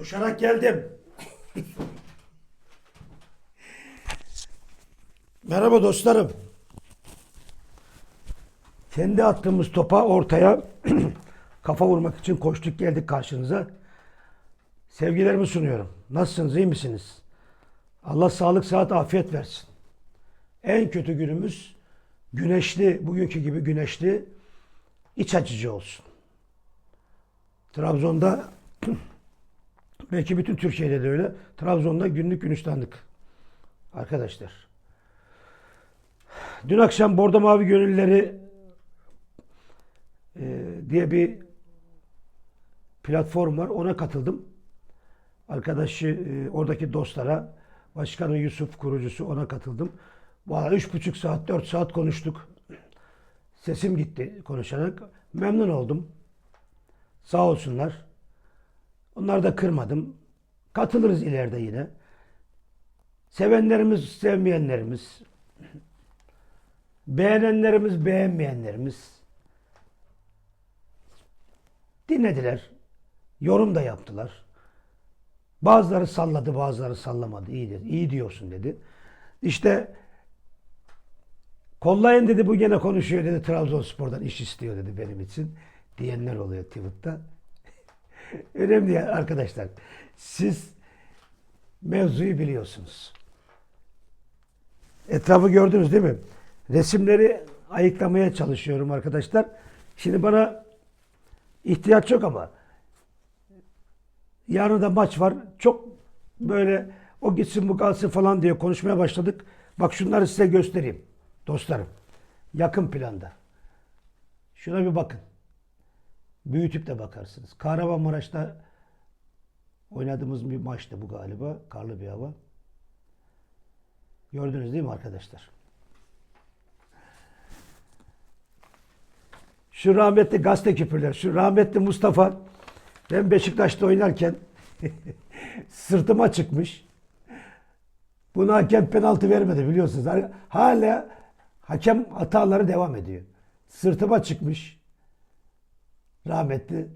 Koşarak geldim. Merhaba dostlarım. Kendi attığımız topa ortaya kafa vurmak için koştuk geldik karşınıza. Sevgilerimi sunuyorum. Nasılsınız, iyi misiniz? Allah sağlık, sıhhat, afiyet versin. En kötü günümüz güneşli, bugünkü gibi güneşli, iç açıcı olsun. Trabzon'da belki bütün Türkiye'de de öyle. Trabzon'da günlük güneşlendik. Arkadaşlar. Dün akşam Bordo Mavi Gönülleri e, diye bir platform var. Ona katıldım. Arkadaşı e, oradaki dostlara Başkanı Yusuf kurucusu ona katıldım. Valla üç buçuk saat, dört saat konuştuk. Sesim gitti konuşarak. Memnun oldum. Sağ olsunlar. Onları da kırmadım. Katılırız ileride yine. Sevenlerimiz, sevmeyenlerimiz, beğenenlerimiz, beğenmeyenlerimiz dinlediler. Yorum da yaptılar. Bazıları salladı, bazıları sallamadı. İyi dedi. İyi diyorsun dedi. İşte kollayın dedi bu gene konuşuyor dedi. Trabzonspor'dan iş istiyor dedi benim için. Diyenler oluyor Twitter'da. Önemli arkadaşlar. Siz mevzuyu biliyorsunuz. Etrafı gördünüz değil mi? Resimleri ayıklamaya çalışıyorum arkadaşlar. Şimdi bana ihtiyaç yok ama yarın da maç var. Çok böyle o gitsin bu kalsın falan diye konuşmaya başladık. Bak şunları size göstereyim dostlarım. Yakın planda. Şuna bir bakın. Büyütüp de bakarsınız. Kahramanmaraş'ta oynadığımız bir maçtı bu galiba. Karlı bir hava. Gördünüz değil mi arkadaşlar? Şu rahmetli gazete küpürler, şu rahmetli Mustafa ben Beşiktaş'ta oynarken sırtıma çıkmış. Buna hakem penaltı vermedi biliyorsunuz. Hala hakem hataları devam ediyor. Sırtıma çıkmış. Rahmetli.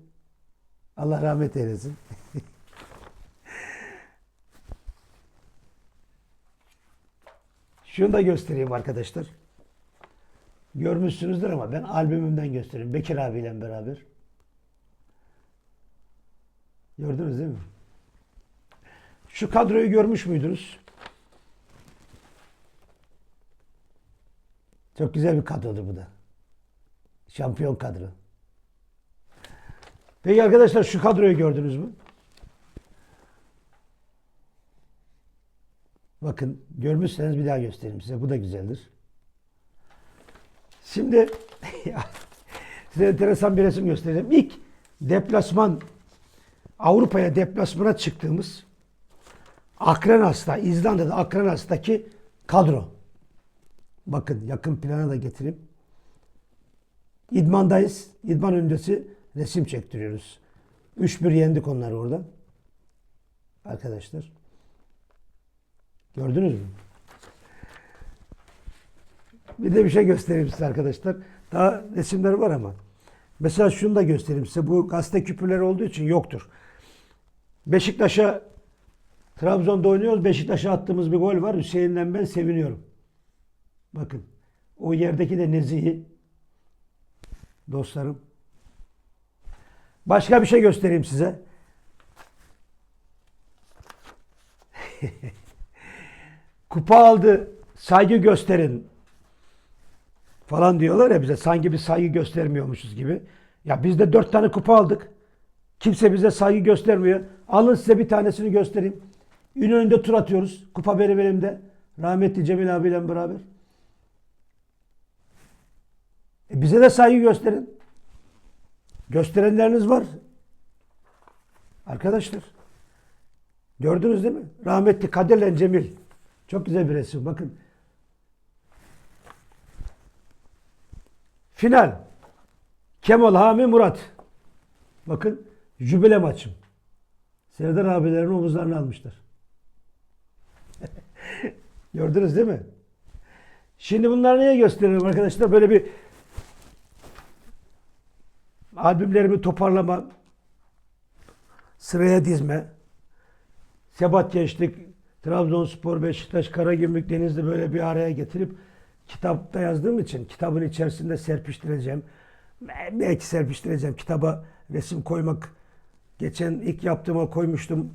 Allah rahmet eylesin. Şunu da göstereyim arkadaşlar. Görmüşsünüzdür ama ben albümümden göstereyim. Bekir abiyle beraber. Gördünüz değil mi? Şu kadroyu görmüş müydünüz? Çok güzel bir kadrodur bu da. Şampiyon kadro. Peki arkadaşlar şu kadroyu gördünüz mü? Bakın görmüşseniz bir daha göstereyim size. Bu da güzeldir. Şimdi size enteresan bir resim göstereceğim. İlk deplasman Avrupa'ya deplasmana çıktığımız Akrenas'ta, İzlanda'da Akrenas'taki kadro. Bakın yakın plana da getireyim. İdmandayız. İdman öncesi resim çektiriyoruz. 3-1 yendik onları orada. Arkadaşlar. Gördünüz mü? Bir de bir şey göstereyim size arkadaşlar. Daha resimler var ama. Mesela şunu da göstereyim size. Bu gazete küpürleri olduğu için yoktur. Beşiktaş'a Trabzon'da oynuyoruz. Beşiktaş'a attığımız bir gol var. Hüseyin'den ben seviniyorum. Bakın. O yerdeki de Nezih'i. Dostlarım. Başka bir şey göstereyim size. Kupa aldı. Saygı gösterin. Falan diyorlar ya bize. Sanki bir saygı göstermiyormuşuz gibi. Ya biz de dört tane kupa aldık. Kimse bize saygı göstermiyor. Alın size bir tanesini göstereyim. Ünlü'nde tur atıyoruz. Kupa benim. Rahmetli Cemil abiyle beraber. E bize de saygı gösterin. Gösterenleriniz var. Arkadaşlar. Gördünüz değil mi? Rahmetli Kadir'le Cemil. Çok güzel bir resim. Bakın. Final. Kemal, Hami, Murat. Bakın jübile maçım. Serdar abilerin omuzlarını almışlar. Gördünüz değil mi? Şimdi bunları niye gösteriyorum arkadaşlar? Böyle bir albümlerimi toparlama, sıraya dizme, Sebat Gençlik, Trabzonspor, Beşiktaş, Karagümrük, Denizli böyle bir araya getirip kitapta yazdığım için kitabın içerisinde serpiştireceğim. Belki serpiştireceğim. Kitaba resim koymak geçen ilk yaptığıma koymuştum.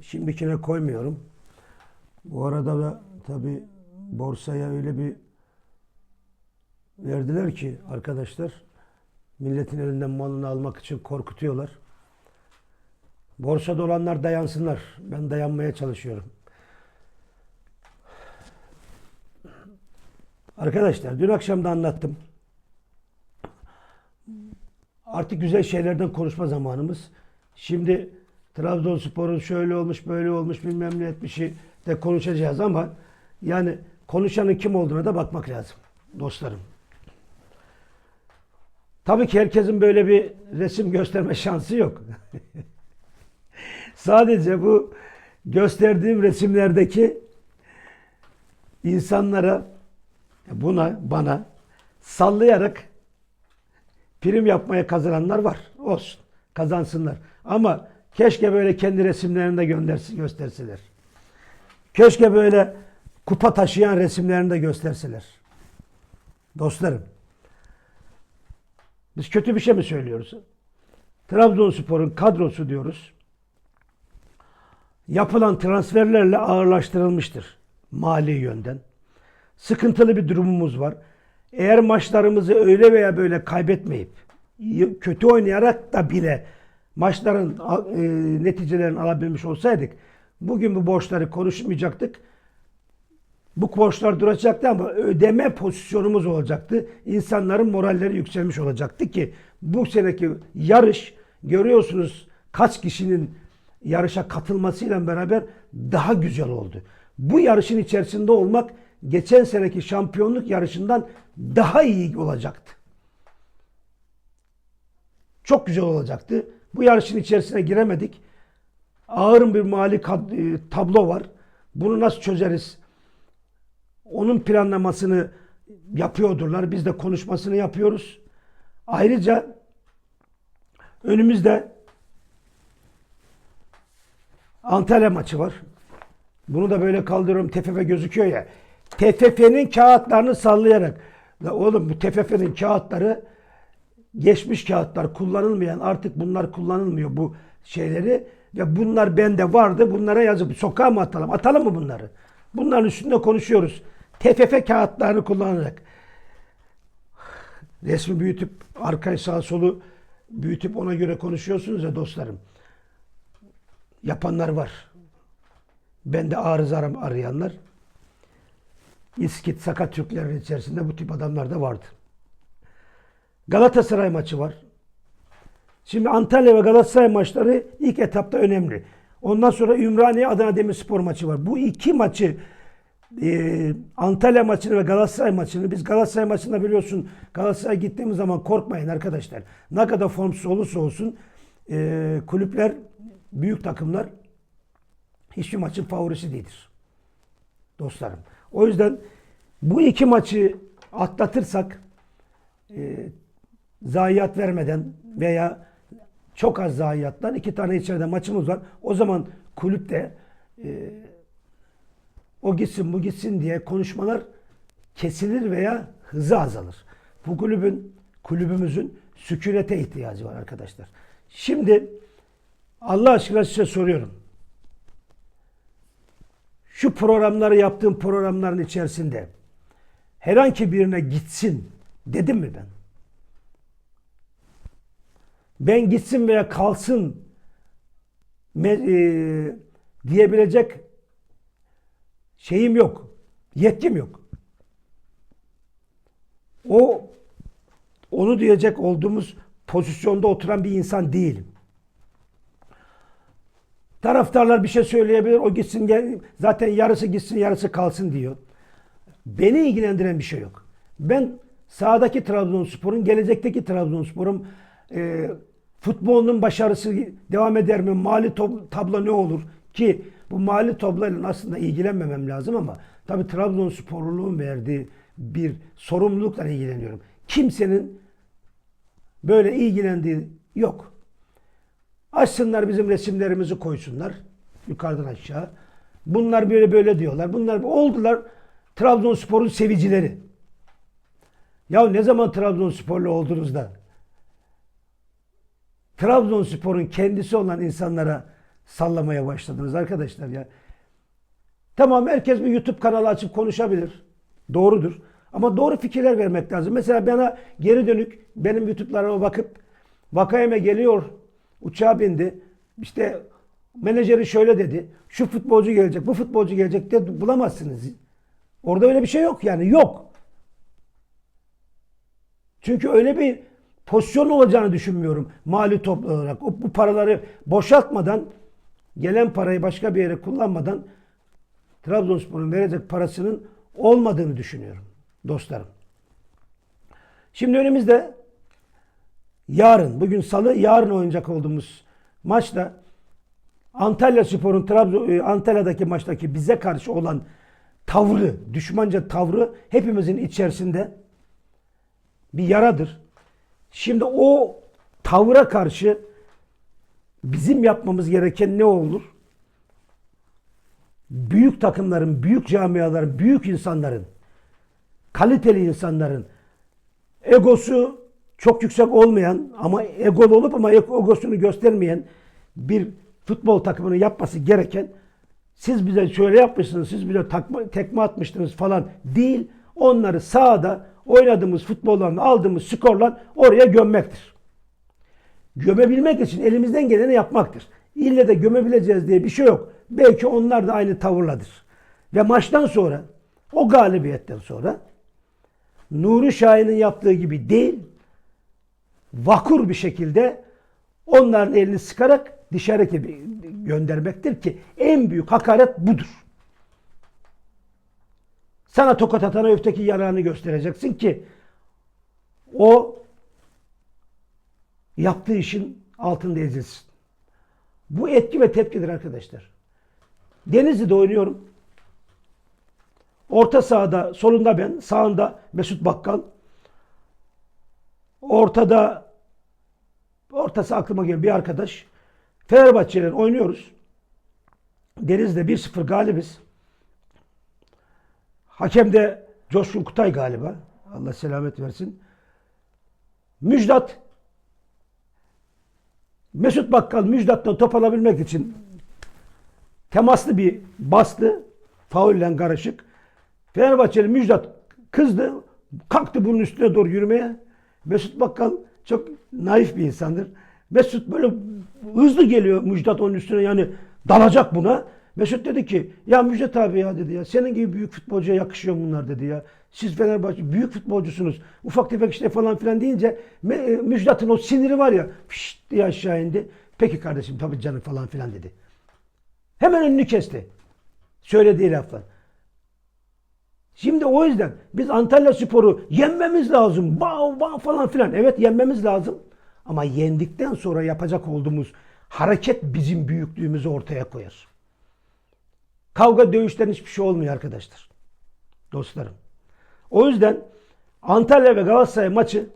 Şimdikine koymuyorum. Bu arada da tabi borsaya öyle bir verdiler ki arkadaşlar milletin elinden malını almak için korkutuyorlar. Borsada olanlar dayansınlar. Ben dayanmaya çalışıyorum. Arkadaşlar dün akşam da anlattım. Artık güzel şeylerden konuşma zamanımız. Şimdi Trabzonspor'un şöyle olmuş böyle olmuş bilmem ne etmişi de konuşacağız ama yani konuşanın kim olduğuna da bakmak lazım dostlarım. Tabii ki herkesin böyle bir resim gösterme şansı yok. Sadece bu gösterdiğim resimlerdeki insanlara buna bana sallayarak prim yapmaya kazananlar var. Olsun. Kazansınlar. Ama keşke böyle kendi resimlerini de göndersin, gösterseler. Keşke böyle kupa taşıyan resimlerini de gösterseler. Dostlarım. Biz kötü bir şey mi söylüyoruz? Trabzonspor'un kadrosu diyoruz. Yapılan transferlerle ağırlaştırılmıştır mali yönden. Sıkıntılı bir durumumuz var. Eğer maçlarımızı öyle veya böyle kaybetmeyip kötü oynayarak da bile maçların e, neticelerini alabilmiş olsaydık bugün bu borçları konuşmayacaktık. Bu borçlar duracaktı ama ödeme pozisyonumuz olacaktı. İnsanların moralleri yükselmiş olacaktı ki bu seneki yarış görüyorsunuz kaç kişinin yarışa katılmasıyla beraber daha güzel oldu. Bu yarışın içerisinde olmak geçen seneki şampiyonluk yarışından daha iyi olacaktı. Çok güzel olacaktı. Bu yarışın içerisine giremedik. Ağır bir mali e, tablo var. Bunu nasıl çözeriz? Onun planlamasını yapıyordurlar. Biz de konuşmasını yapıyoruz. Ayrıca önümüzde Antalya maçı var. Bunu da böyle kaldırıyorum. TFF gözüküyor ya. TFF'nin kağıtlarını sallayarak. La oğlum bu TFF'nin kağıtları geçmiş kağıtlar kullanılmayan artık bunlar kullanılmıyor bu şeyleri ve bunlar bende vardı bunlara yazıp sokağa mı atalım atalım mı bunları bunların üstünde konuşuyoruz TFF kağıtlarını kullanarak resmi büyütüp arkayı sağ solu büyütüp ona göre konuşuyorsunuz ya dostlarım yapanlar var bende arıza arayanlar İskit, sakat Türklerin içerisinde bu tip adamlar da vardı. Galatasaray maçı var. Şimdi Antalya ve Galatasaray maçları ilk etapta önemli. Ondan sonra Ümraniye Adana Demirspor maçı var. Bu iki maçı e, Antalya maçını ve Galatasaray maçını biz Galatasaray maçında biliyorsun Galatasaray gittiğimiz zaman korkmayın arkadaşlar. Ne kadar formsuz olursa olsun e, kulüpler büyük takımlar hiçbir maçın favorisi değildir. Dostlarım. O yüzden bu iki maçı atlatırsak e, zayiat vermeden veya çok az zayiattan iki tane içeride maçımız var. O zaman kulüpte e, o gitsin bu gitsin diye konuşmalar kesilir veya hızı azalır. Bu kulübün kulübümüzün sükunete ihtiyacı var arkadaşlar. Şimdi Allah aşkına size soruyorum. Şu programları yaptığım programların içerisinde herhangi birine gitsin dedim mi ben? Ben gitsin veya kalsın e, diyebilecek şeyim yok. Yetkim yok. O onu diyecek olduğumuz pozisyonda oturan bir insan değilim. Taraftarlar bir şey söyleyebilir. O gitsin gel, zaten yarısı gitsin yarısı kalsın diyor. Beni ilgilendiren bir şey yok. Ben sahadaki Trabzonspor'un, gelecekteki Trabzonspor'un e, futbolunun başarısı devam eder mi? Mali tablo ne olur? Ki bu mali tabloyla aslında ilgilenmemem lazım ama tabii Trabzonsporluluğun verdiği bir sorumlulukla ilgileniyorum. Kimsenin böyle ilgilendiği yok. Açsınlar bizim resimlerimizi koysunlar. yukarıdan aşağı. Bunlar böyle böyle diyorlar. Bunlar oldular Trabzonspor'un sevicileri. Ya ne zaman Trabzonsporlu oldunuz da Trabzonspor'un kendisi olan insanlara sallamaya başladınız arkadaşlar ya. Tamam herkes bir YouTube kanalı açıp konuşabilir. Doğrudur. Ama doğru fikirler vermek lazım. Mesela bana geri dönük benim YouTube'larıma bakıp Vakayeme geliyor uçağa bindi. İşte menajeri şöyle dedi. Şu futbolcu gelecek, bu futbolcu gelecek de bulamazsınız. Orada öyle bir şey yok yani yok. Çünkü öyle bir pozisyon olacağını düşünmüyorum mali toplu olarak. O, bu paraları boşaltmadan gelen parayı başka bir yere kullanmadan Trabzonspor'un verecek parasının olmadığını düşünüyorum dostlarım. Şimdi önümüzde yarın, bugün salı, yarın oynayacak olduğumuz maçta Antalya Spor'un Trabzon e, Antalya'daki maçtaki bize karşı olan tavrı, düşmanca tavrı hepimizin içerisinde bir yaradır. Şimdi o tavra karşı bizim yapmamız gereken ne olur? Büyük takımların, büyük camiaların, büyük insanların, kaliteli insanların egosu çok yüksek olmayan ama egolu olup ama egosunu göstermeyen bir futbol takımını yapması gereken siz bize şöyle yapmışsınız, siz bize takma, tekme atmıştınız falan değil. Onları sahada oynadığımız futbollarla aldığımız skorla oraya gömmektir. Gömebilmek için elimizden geleni yapmaktır. İlle de gömebileceğiz diye bir şey yok. Belki onlar da aynı tavırladır. Ve maçtan sonra, o galibiyetten sonra Nuri Şahin'in yaptığı gibi değil, vakur bir şekilde onların elini sıkarak dışarı göndermektir ki en büyük hakaret budur. Sana tokat atana öfteki yanağını göstereceksin ki o yaptığı işin altında ezilsin. Bu etki ve tepkidir arkadaşlar. Denizli'de oynuyorum. Orta sahada solunda ben, sağında Mesut Bakkal. Ortada ortası aklıma gelen bir arkadaş. Fenerbahçe'yle oynuyoruz. Denizli'de 1-0 galibiz. Hakem de Coşkun Kutay galiba. Allah selamet versin. Müjdat Mesut Bakkal Müjdat'tan top alabilmek için temaslı bir bastı. Faulle karışık. Fenerbahçeli Müjdat kızdı. Kalktı bunun üstüne doğru yürümeye. Mesut Bakkal çok naif bir insandır. Mesut böyle hızlı geliyor Müjdat onun üstüne yani dalacak buna. Mesut dedi ki ya Müjdat abi ya dedi ya senin gibi büyük futbolcuya yakışıyor bunlar dedi ya. Siz Fenerbahçe büyük futbolcusunuz. Ufak tefek işte falan filan deyince Me- Müjdat'ın o siniri var ya fışt diye aşağı indi. Peki kardeşim tabii canım falan filan dedi. Hemen önünü kesti. Söylediği laflar. Şimdi o yüzden biz Antalya Spor'u yenmemiz lazım. Bağ bağ falan filan. Evet yenmemiz lazım. Ama yendikten sonra yapacak olduğumuz hareket bizim büyüklüğümüzü ortaya koyar. Kavga dövüşten hiçbir şey olmuyor arkadaşlar. Dostlarım. O yüzden Antalya ve Galatasaray maçı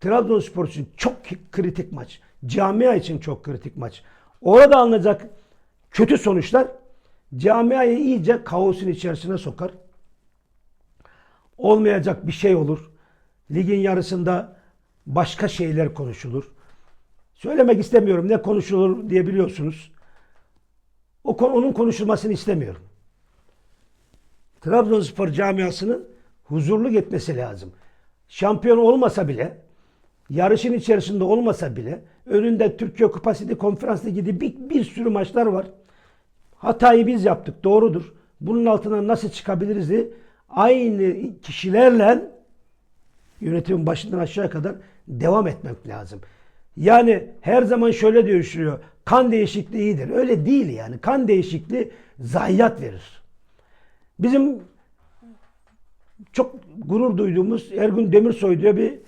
Trabzonspor için çok kritik maç. Camia için çok kritik maç. Orada alınacak kötü sonuçlar camiayı iyice kaosun içerisine sokar. Olmayacak bir şey olur. Ligin yarısında başka şeyler konuşulur. Söylemek istemiyorum ne konuşulur diye biliyorsunuz. O onun konuşulmasını istemiyorum. Trabzonspor camiasının huzurlu gitmesi lazım. Şampiyon olmasa bile, yarışın içerisinde olmasa bile, önünde Türkiye Kupası Ligi, Konferans Ligi gibi bir, bir sürü maçlar var. Hatayı biz yaptık, doğrudur. Bunun altından nasıl çıkabiliriz diye aynı kişilerle yönetimin başından aşağıya kadar devam etmek lazım. Yani her zaman şöyle düşünüyor. Kan değişikliği iyidir. Öyle değil yani. Kan değişikliği zayiat verir. Bizim çok gurur duyduğumuz Ergun Demirsoy diye bir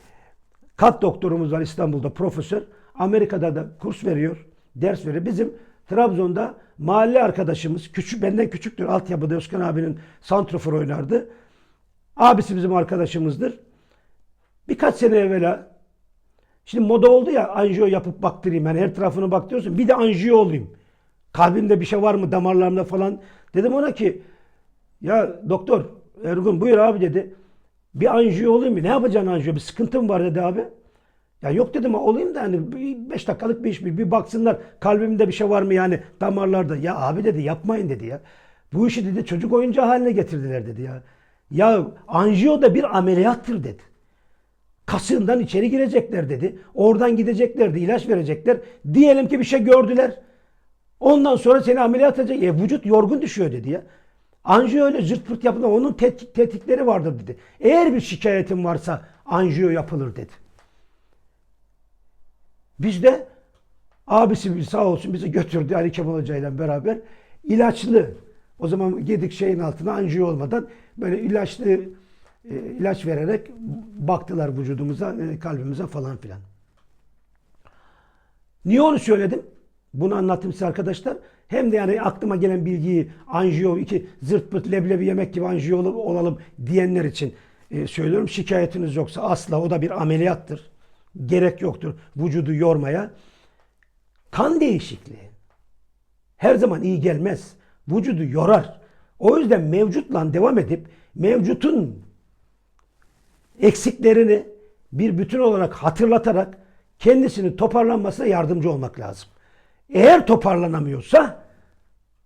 kalp doktorumuz var İstanbul'da profesör. Amerika'da da kurs veriyor, ders veriyor. Bizim Trabzon'da mahalle arkadaşımız, küçük benden küçüktür altyapıda Özkan abinin santrofor oynardı. Abisi bizim arkadaşımızdır. Birkaç sene evvela şimdi moda oldu ya anjiyo yapıp baktırayım. Yani her tarafını baktırıyorsun. Bir de anjiyo olayım. Kalbimde bir şey var mı damarlarımda falan. Dedim ona ki ya doktor Ergun buyur abi dedi. Bir anjiyo olayım mı? Ne yapacaksın anjiyo? Bir sıkıntım var dedi abi. Ya yok dedim olayım da hani 5 dakikalık bir iş bir, bir baksınlar kalbimde bir şey var mı yani damarlarda. Ya abi dedi yapmayın dedi ya. Bu işi dedi çocuk oyuncağı haline getirdiler dedi ya. Ya anjiyo da bir ameliyattır dedi. Kasığından içeri girecekler dedi. Oradan gideceklerdi, ilaç verecekler. Diyelim ki bir şey gördüler. Ondan sonra seni ameliyat edecek. E, vücut yorgun düşüyor dedi ya. Anjiyo öyle zırt pırt yapılır. Onun tetkik, tetkikleri vardır dedi. Eğer bir şikayetin varsa anjiyo yapılır dedi. Biz de abisi sağ olsun bizi götürdü Ali Kemal Hoca ile beraber. ilaçlı o zaman girdik şeyin altına anjiyo olmadan böyle ilaçlı e, ilaç vererek baktılar vücudumuza, e, kalbimize falan filan. Niye onu söyledim? Bunu anlattım size arkadaşlar. Hem de yani aklıma gelen bilgiyi anjiyo, iki zırt pırt leblebi yemek gibi anjiyo ol- olalım diyenler için e, söylüyorum. Şikayetiniz yoksa asla o da bir ameliyattır. Gerek yoktur vücudu yormaya. Kan değişikliği her zaman iyi gelmez. Vücudu yorar. O yüzden mevcutla devam edip mevcutun eksiklerini bir bütün olarak hatırlatarak kendisini toparlanmasına yardımcı olmak lazım. Eğer toparlanamıyorsa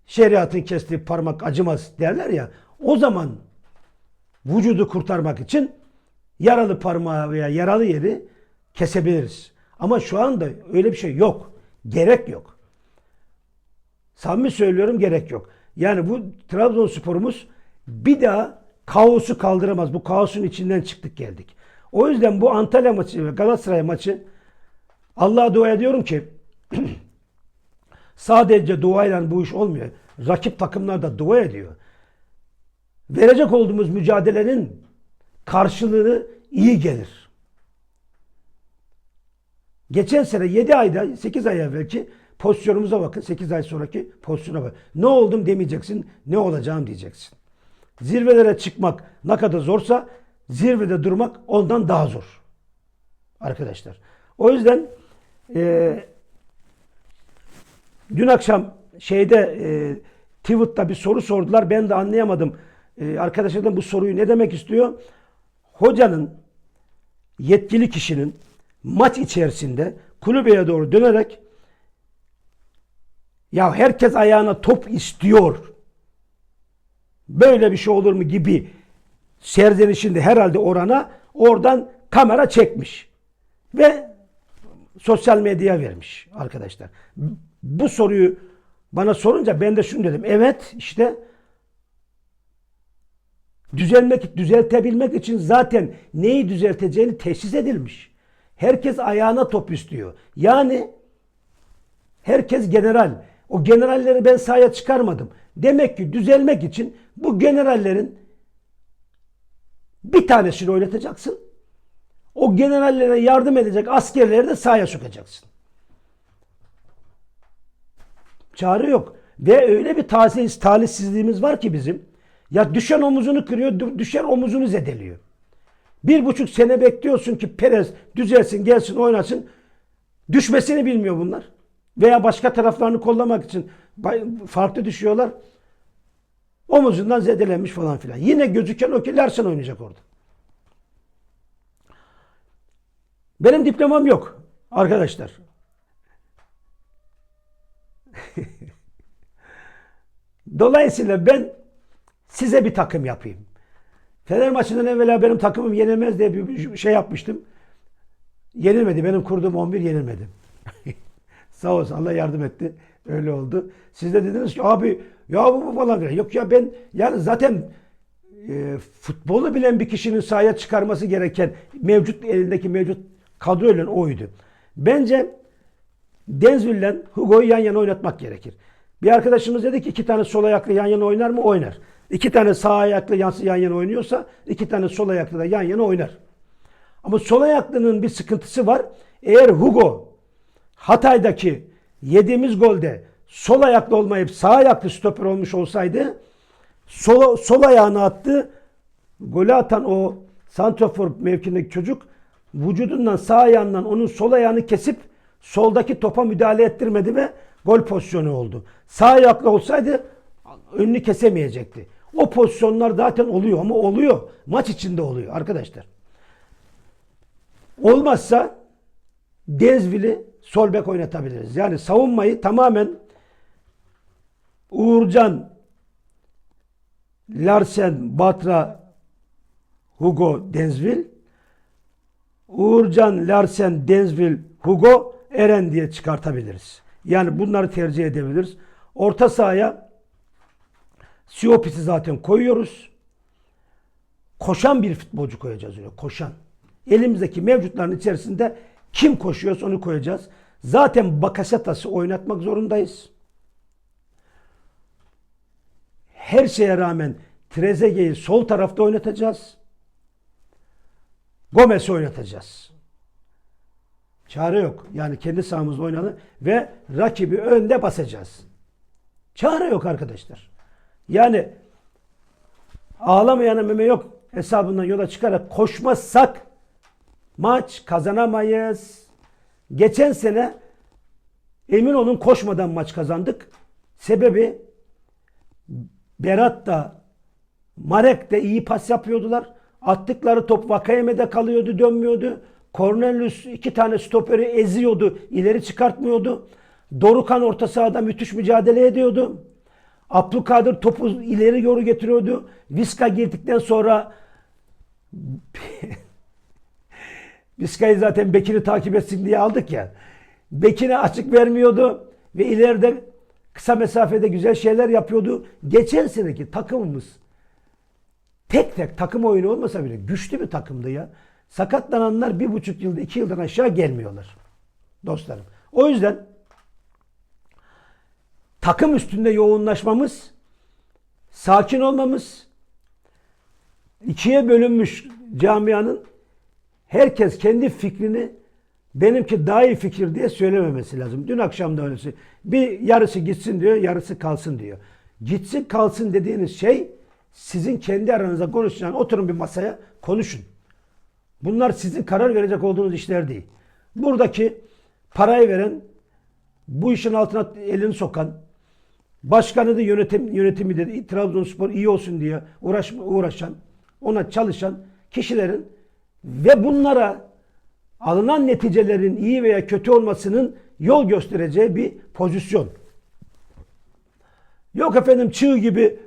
şeriatın kestiği parmak acımaz derler ya o zaman vücudu kurtarmak için yaralı parmağı veya yaralı yeri kesebiliriz. Ama şu anda öyle bir şey yok. Gerek yok. Samimi söylüyorum gerek yok. Yani bu Trabzonsporumuz bir daha kaosu kaldıramaz. Bu kaosun içinden çıktık geldik. O yüzden bu Antalya maçı ve Galatasaray maçı Allah'a dua ediyorum ki sadece duayla bu iş olmuyor. Rakip takımlar da dua ediyor. Verecek olduğumuz mücadelenin karşılığı iyi gelir. Geçen sene 7 ayda 8 ay evvelki pozisyonumuza bakın. 8 ay sonraki pozisyona bak. Ne oldum demeyeceksin. Ne olacağım diyeceksin. Zirvelere çıkmak ne kadar zorsa zirvede durmak ondan daha zor. Arkadaşlar. O yüzden e, dün akşam şeyde e, Twitter'da bir soru sordular. Ben de anlayamadım. E, arkadaşlardan bu soruyu ne demek istiyor? Hocanın yetkili kişinin maç içerisinde kulübeye doğru dönerek ya herkes ayağına top istiyor. Böyle bir şey olur mu gibi serzenişinde herhalde orana oradan kamera çekmiş. Ve sosyal medyaya vermiş arkadaşlar. Bu soruyu bana sorunca ben de şunu dedim. Evet işte düzelmek, düzeltebilmek için zaten neyi düzelteceğini teşhis edilmiş. Herkes ayağına top istiyor. Yani herkes general. O generalleri ben sahaya çıkarmadım. Demek ki düzelmek için bu generallerin bir tanesini oynatacaksın. O generallere yardım edecek askerleri de sahaya sokacaksın. Çare yok. Ve öyle bir talihsiz, talihsizliğimiz var ki bizim. Ya düşen omuzunu kırıyor, dü- düşen omuzunu zedeliyor. Bir buçuk sene bekliyorsun ki Perez düzelsin, gelsin, oynasın. Düşmesini bilmiyor bunlar. Veya başka taraflarını kollamak için farklı düşüyorlar. Omuzundan zedelenmiş falan filan. Yine gözüken o ki Larsen oynayacak orada. Benim diplomam yok arkadaşlar. Dolayısıyla ben size bir takım yapayım. Fener maçından evvela benim takımım yenilmez diye bir şey yapmıştım. Yenilmedi. Benim kurduğum 11 yenilmedi. Sağ olsun Allah yardım etti. Öyle oldu. Siz de dediniz ki abi ya bu, bu falan. Yok ya ben yani zaten e, futbolu bilen bir kişinin sahaya çıkarması gereken mevcut elindeki mevcut kadroyla oydu. Bence Denzville'le Hugo'yu yan yana oynatmak gerekir. Bir arkadaşımız dedi ki iki tane sol ayaklı yan yana oynar mı? Oynar. İki tane sağ ayaklı yan, yan yana oynuyorsa iki tane sol ayaklı da yan yana oynar. Ama sol ayaklının bir sıkıntısı var. Eğer Hugo Hatay'daki yediğimiz golde sol ayaklı olmayıp sağ ayaklı stoper olmuş olsaydı sol, sol ayağını attı. Golü atan o santrafor mevkindeki çocuk vücudundan sağ ayağından onun sol ayağını kesip soldaki topa müdahale ettirmedi ve gol pozisyonu oldu. Sağ ayaklı olsaydı önünü kesemeyecekti. O pozisyonlar zaten oluyor ama oluyor. Maç içinde oluyor arkadaşlar. Olmazsa Denzvil'i sol bek oynatabiliriz. Yani savunmayı tamamen Uğurcan, Larsen, Batra, Hugo, Denzvil, Uğurcan, Larsen, Denzvil, Hugo, Eren diye çıkartabiliriz. Yani bunları tercih edebiliriz. Orta sahaya Siopis'i zaten koyuyoruz. Koşan bir futbolcu koyacağız öyle. Koşan. Elimizdeki mevcutların içerisinde kim koşuyorsa onu koyacağız. Zaten Bakasetas'ı oynatmak zorundayız. Her şeye rağmen Trezeguet'i sol tarafta oynatacağız. Gomez'i oynatacağız. Çare yok. Yani kendi sahamızda oynanı ve rakibi önde basacağız. Çare yok arkadaşlar. Yani ağlamayana meme yok hesabından yola çıkarak koşmazsak maç kazanamayız. Geçen sene emin olun koşmadan maç kazandık. Sebebi Berat da Marek de iyi pas yapıyordular. Attıkları top Vakayeme'de kalıyordu, dönmüyordu. Cornelius iki tane stoperi eziyordu, ileri çıkartmıyordu. Dorukan orta sahada müthiş mücadele ediyordu. Abdülkadir topu ileri doğru getiriyordu. Viska girdikten sonra Viska'yı zaten Bekir'i takip etsin diye aldık ya. Bekir'e açık vermiyordu ve ileride kısa mesafede güzel şeyler yapıyordu. Geçen seneki takımımız tek tek takım oyunu olmasa bile güçlü bir takımdı ya. Sakatlananlar bir buçuk yılda iki yıldan aşağı gelmiyorlar. Dostlarım. O yüzden takım üstünde yoğunlaşmamız, sakin olmamız, ikiye bölünmüş camianın herkes kendi fikrini benimki daha iyi fikir diye söylememesi lazım. Dün akşam da öylesi. Bir yarısı gitsin diyor, yarısı kalsın diyor. Gitsin kalsın dediğiniz şey sizin kendi aranızda konuşacağınız oturun bir masaya konuşun. Bunlar sizin karar verecek olduğunuz işler değil. Buradaki parayı veren, bu işin altına elini sokan, başkanı da yönetim, yönetimi de Trabzonspor iyi olsun diye uğraş, uğraşan, ona çalışan kişilerin ve bunlara alınan neticelerin iyi veya kötü olmasının yol göstereceği bir pozisyon. Yok efendim çığ gibi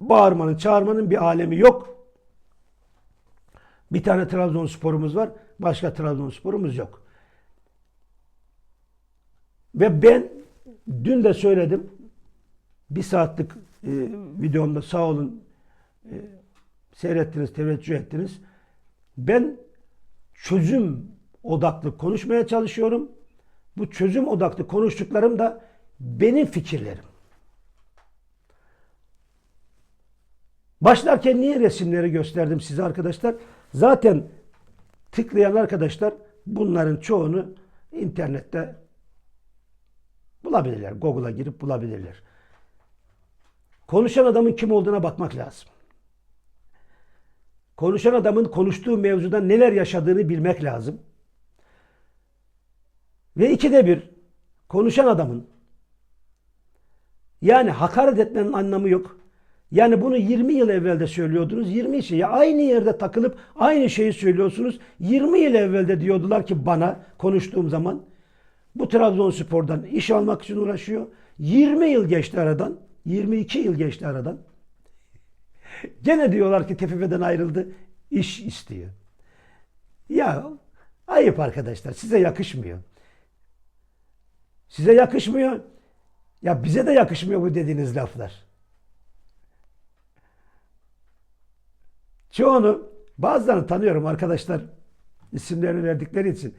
bağırmanın, çağırmanın bir alemi yok. Bir tane Trabzonspor'umuz var. Başka Trabzonspor'umuz yok. Ve ben dün de söyledim. Bir saatlik e, videomda sağ olun e, seyrettiniz, teveccüh ettiniz. Ben çözüm odaklı konuşmaya çalışıyorum. Bu çözüm odaklı konuştuklarım da benim fikirlerim. Başlarken niye resimleri gösterdim size arkadaşlar? Zaten tıklayan arkadaşlar bunların çoğunu internette bulabilirler. Google'a girip bulabilirler. Konuşan adamın kim olduğuna bakmak lazım. Konuşan adamın konuştuğu mevzuda neler yaşadığını bilmek lazım. Ve ikide bir konuşan adamın yani hakaret etmenin anlamı yok. Yani bunu 20 yıl evvelde söylüyordunuz. 20 şeyi aynı yerde takılıp aynı şeyi söylüyorsunuz. 20 yıl evvelde diyordular ki bana konuştuğum zaman bu Trabzonspor'dan iş almak için uğraşıyor. 20 yıl geçti aradan. 22 yıl geçti aradan. Gene diyorlar ki TFF'den ayrıldı. iş istiyor. Ya ayıp arkadaşlar. Size yakışmıyor. Size yakışmıyor. Ya bize de yakışmıyor bu dediğiniz laflar. Çoğunu bazılarını tanıyorum arkadaşlar isimlerini verdikleri için.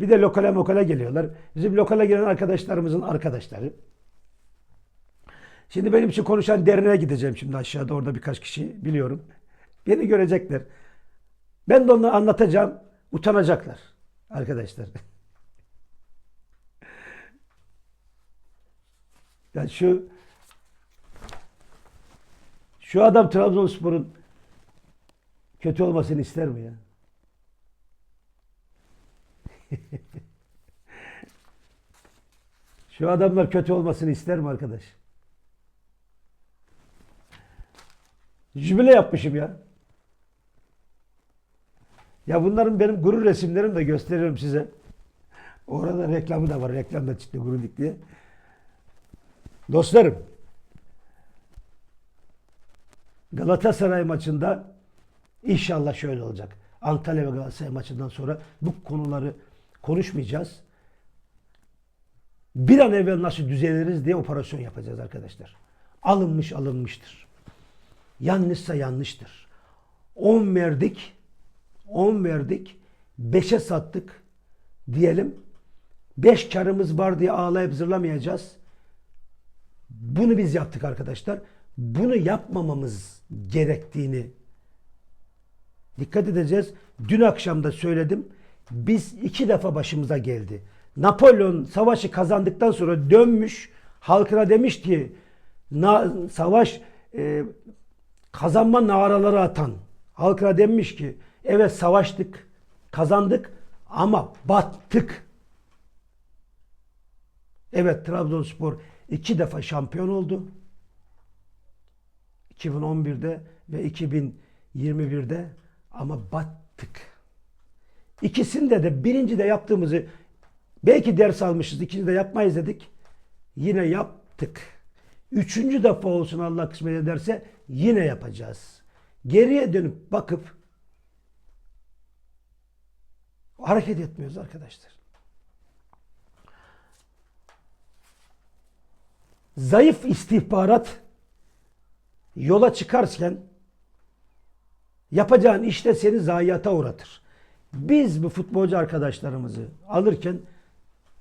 Bir de lokale mokale geliyorlar. Bizim lokale gelen arkadaşlarımızın arkadaşları. Şimdi benim için konuşan derneğe gideceğim şimdi aşağıda orada birkaç kişi biliyorum. Beni görecekler. Ben de onları anlatacağım. Utanacaklar arkadaşlar. Ya şu şu adam Trabzonspor'un kötü olmasını ister mi ya? Şu adamlar kötü olmasını ister mi arkadaş? Jübile yapmışım ya. Ya bunların benim gurur resimlerim de gösteriyorum size. Orada reklamı da var. Reklam da çıktı Gurulik diye. Dostlarım. Galatasaray maçında inşallah şöyle olacak. Antalya ve Galatasaray maçından sonra bu konuları konuşmayacağız. Bir an evvel nasıl düzeliriz diye operasyon yapacağız arkadaşlar. Alınmış alınmıştır. Yanlışsa yanlıştır. 10 verdik. 10 verdik. 5'e sattık diyelim. 5 karımız var diye ağlayıp zırlamayacağız. Bunu biz yaptık arkadaşlar. Bunu yapmamamız gerektiğini dikkat edeceğiz. Dün akşam da söyledim. Biz iki defa başımıza geldi. Napolyon savaşı kazandıktan sonra dönmüş halkına demiş ki na, savaş e, kazanma naraları atan halkına demiş ki evet savaştık kazandık ama battık. Evet Trabzonspor iki defa şampiyon oldu. 2011'de ve 2021'de ama battık. İkisinde de birinci de yaptığımızı belki ders almışız, ikinci de yapmayız dedik. Yine yaptık. Üçüncü defa olsun Allah kısmet ederse yine yapacağız. Geriye dönüp bakıp hareket etmiyoruz arkadaşlar. Zayıf istihbarat yola çıkarken yapacağın işte seni zayiata uğratır. Biz bu futbolcu arkadaşlarımızı alırken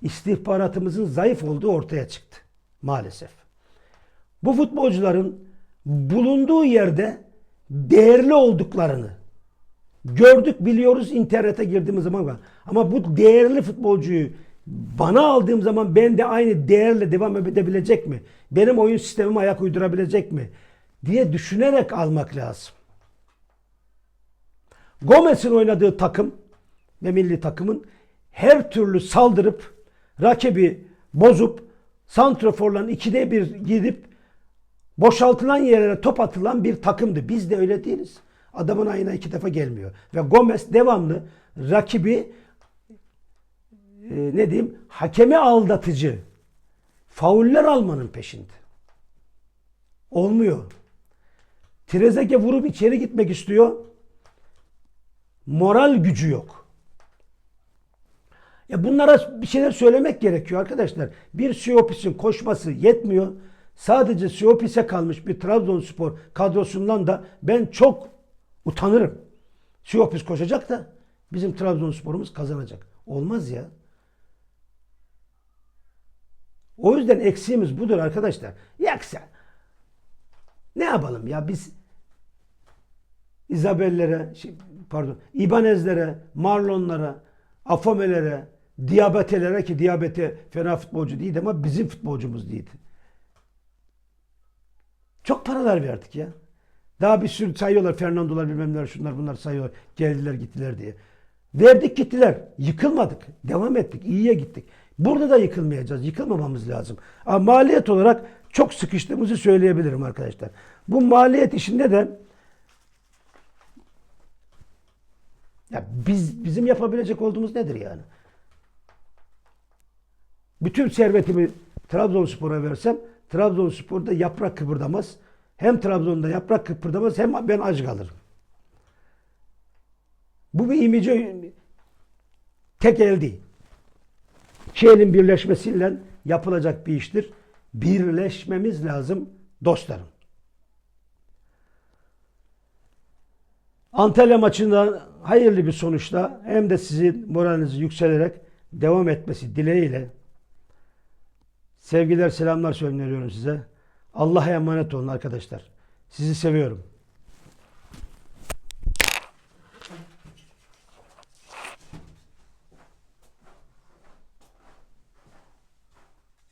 istihbaratımızın zayıf olduğu ortaya çıktı maalesef. Bu futbolcuların bulunduğu yerde değerli olduklarını gördük biliyoruz internete girdiğimiz zaman var. Ama bu değerli futbolcuyu bana aldığım zaman ben de aynı değerle devam edebilecek mi? Benim oyun sistemime ayak uydurabilecek mi? diye düşünerek almak lazım. Gomez'in oynadığı takım ve milli takımın her türlü saldırıp rakibi bozup santraforların ikide bir gidip boşaltılan yerlere top atılan bir takımdı. Biz de öyle değiliz. Adamın ayına iki defa gelmiyor. Ve Gomez devamlı rakibi e, ne diyeyim hakemi aldatıcı fauller almanın peşinde. Olmuyor. Trezege vurup içeri gitmek istiyor. Moral gücü yok. Ya bunlara bir şeyler söylemek gerekiyor arkadaşlar. Bir Siopis'in koşması yetmiyor. Sadece Siopis'e kalmış bir Trabzonspor kadrosundan da ben çok utanırım. Siopis koşacak da bizim Trabzonspor'umuz kazanacak. Olmaz ya. O yüzden eksiğimiz budur arkadaşlar. Yaksa ne yapalım ya biz İzabellere, şey, pardon, İbanezlere, Marlonlara, Afomelere, Diabetelere ki Diabete fena futbolcu değildi ama bizim futbolcumuz değildi. Çok paralar verdik ya. Daha bir sürü sayıyorlar Fernandolar bilmem neler şunlar bunlar sayıyorlar. Geldiler gittiler diye. Verdik gittiler. Yıkılmadık. Devam ettik. İyiye gittik. Burada da yıkılmayacağız. Yıkılmamamız lazım. Ama maliyet olarak çok sıkıştığımızı söyleyebilirim arkadaşlar. Bu maliyet işinde de ya biz bizim yapabilecek olduğumuz nedir yani? Bütün servetimi Trabzonspor'a versem Trabzonspor'da yaprak kıpırdamaz. Hem Trabzon'da yaprak kıpırdamaz hem ben aç kalırım. Bu bir imici tek el değil. İki elin birleşmesiyle yapılacak bir iştir. Birleşmemiz lazım dostlarım. Antalya maçında hayırlı bir sonuçla hem de sizin moralinizi yükselerek devam etmesi dileğiyle sevgiler selamlar söylüyorum size. Allah'a emanet olun arkadaşlar. Sizi seviyorum.